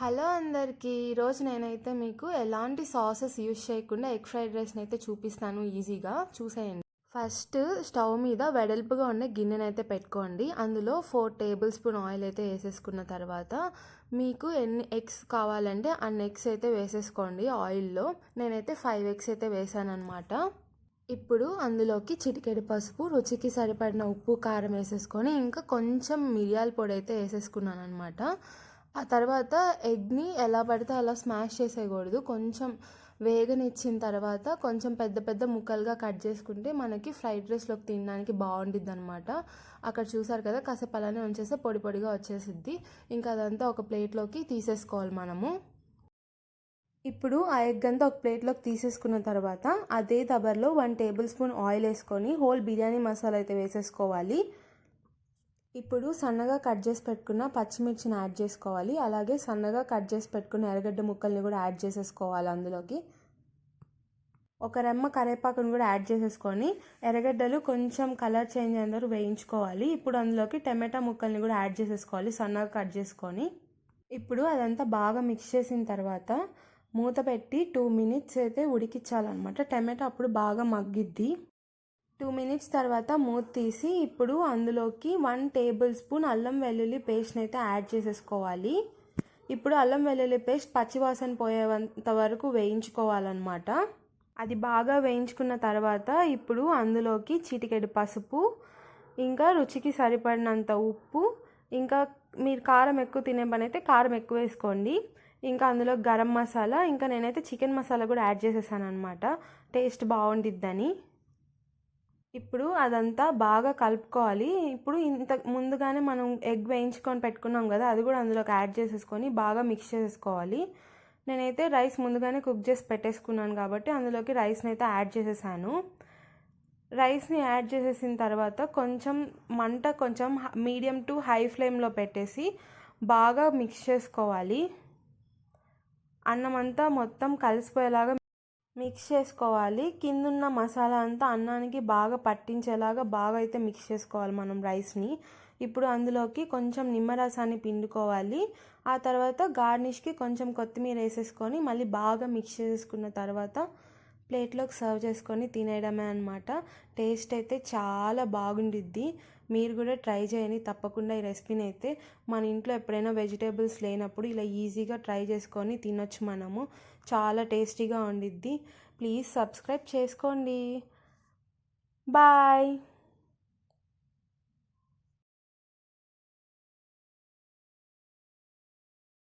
Hello అందరికీ ఈరోజు నేనైతే మీకు ఎలాంటి సాసెస్ యూస్ చేయకుండా ఎగ్ ఫ్రైడ్ రైస్ని అయితే చూపిస్తాను ఈజీగా. చూసేయండి. ఫస్ట్ స్టవ్ మీద వెడల్పుగా ఉన్న గిన్నెని అయితే పెట్టుకోండి. అందులో ఫోర్ టేబుల్ స్పూన్ ఆయిల్ అయితే వేసేసుకున్న తర్వాత మీకు ఎన్ని ఎగ్స్ కావాలంటే అన్ని ఎగ్స్ అయితే వేసేసుకోండి ఆయిల్లో. నేనైతే ఫైవ్ ఎగ్స్ అయితే వేసాను అనమాట ఇప్పుడు అందులోకి చిటికెడు పసుపు రుచికి సరిపడిన ఉప్పు కారం వేసేసుకొని ఇంకా కొంచెం మిరియాల పొడి అయితే వేసేసుకున్నాను అనమాట ఆ తర్వాత ఎగ్ని ఎలా పడితే అలా స్మాష్ చేసేయకూడదు. కొంచెం వేగనిచ్చిన తర్వాత కొంచెం పెద్ద పెద్ద ముక్కలుగా కట్ చేసుకుంటే మనకి ఫ్రైడ్ రైస్లోకి తినడానికి బాగుండిద్ది అనమాట అక్కడ చూసారు కదా కాసేపు అలానే ఉంచేస్తే పొడి పొడిగా వచ్చేసిద్ది. ఇంకా అదంతా ఒక ప్లేట్లోకి తీసేసుకోవాలి మనము. ఇప్పుడు ఆ ఎగ్ అంతా ఒక ప్లేట్లోకి తీసేసుకున్న తర్వాత అదే దబర్లో వన్ టేబుల్ స్పూన్ ఆయిల్ వేసుకొని హోల్ బిర్యానీ మసాలా అయితే వేసేసుకోవాలి. ఇప్పుడు సన్నగా కట్ చేసి పెట్టుకున్న పచ్చిమిర్చిని యాడ్ చేసుకోవాలి. అలాగే సన్నగా కట్ చేసి పెట్టుకున్న ఎర్రగడ్డ ముక్కల్ని కూడా యాడ్ చేసేసుకోవాలి అందులోకి. ఒక రెమ్మ కరేపాకును కూడా యాడ్ చేసేసుకొని ఎర్రగడ్డలు కొంచెం కలర్ చేంజ్ అయిన వేయించుకోవాలి. ఇప్పుడు అందులోకి టమాటా ముక్కల్ని కూడా యాడ్ చేసేసుకోవాలి సన్నగా కట్ చేసుకొని. ఇప్పుడు అదంతా బాగా మిక్స్ చేసిన తర్వాత మూత పెట్టి టూ మినిట్స్ అయితే ఉడికించాలన్నమాట. టమాటా అప్పుడు బాగా మగ్గిద్ది. టూ మినిట్స్ తర్వాత మూత తీసి ఇప్పుడు అందులోకి వన్ టేబుల్ స్పూన్ అల్లం వెల్లుల్లి పేస్ట్ని అయితే యాడ్ చేసేసుకోవాలి. ఇప్పుడు అల్లం వెల్లుల్లి పేస్ట్ పచ్చివాసన పోయేంత వరకు వేయించుకోవాలన్నమాట. అది బాగా వేయించుకున్న తర్వాత ఇప్పుడు అందులోకి చిటికెడు పసుపు ఇంకా రుచికి సరిపడినంత ఉప్పు ఇంకా మీరు కారం ఎక్కువ తినే పని అయితే కారం ఎక్కువ వేసుకోండి. ఇంకా అందులో గరం మసాలా ఇంకా నేనైతే చికెన్ మసాలా కూడా యాడ్ చేసేసాను అనమాట టేస్ట్ బాగుండిద్దని. ఇప్పుడు అదంతా బాగా కలుపుకోవాలి. ఇప్పుడు ఇంత ముందుగానే మనం ఎగ్ వేయించుకొని పెట్టుకున్నాం కదా అది కూడా అందులోకి యాడ్ చేసేసుకొని బాగా మిక్స్ చేసేసుకోవాలి. నేనైతే రైస్ ముందుగానే కుక్ చేసి పెట్టేసుకున్నాను కాబట్టి అందులోకి రైస్ని అయితే యాడ్ చేసేసాను. రైస్ని యాడ్ చేసేసిన తర్వాత కొంచెం మంట కొంచెం మీడియం టు హై ఫ్లేమ్లో పెట్టేసి బాగా మిక్స్ చేసుకోవాలి. అన్నం అంతా మొత్తం కలిసిపోయేలాగా మిక్స్ చేసుకోవాలి. కిందున్న మసాలా అంతా అన్నానికి బాగా పట్టించేలాగా బాగా అయితే మిక్స్ చేసుకోవాలి మనం రైస్ని. ఇప్పుడు అందులోకి కొంచెం నిమ్మరసాన్ని పిండుకోవాలి. ఆ తర్వాత గార్నిష్కి కొంచెం కొత్తిమీర వేసేసుకొని మళ్ళీ బాగా మిక్స్ చేసుకున్న తర్వాత ప్లేట్లోకి సర్వ్ చేసుకొని తినేయడమే అనమాట టేస్ట్ అయితే చాలా బాగుండిద్ది. మీరు కూడా ట్రై చేయండి. తప్పకుండా ఈ రెసిపీని అయితే మన ఇంట్లో ఎప్పుడైనా వెజిటేబుల్స్ లేనప్పుడు ఇలా ఈజీగా ట్రై చేసుకొని తినొచ్చు మనము. చాలా టేస్టీగా ఉండిద్ది. ప్లీజ్ సబ్స్క్రైబ్ చేసుకోండి. బాయ్.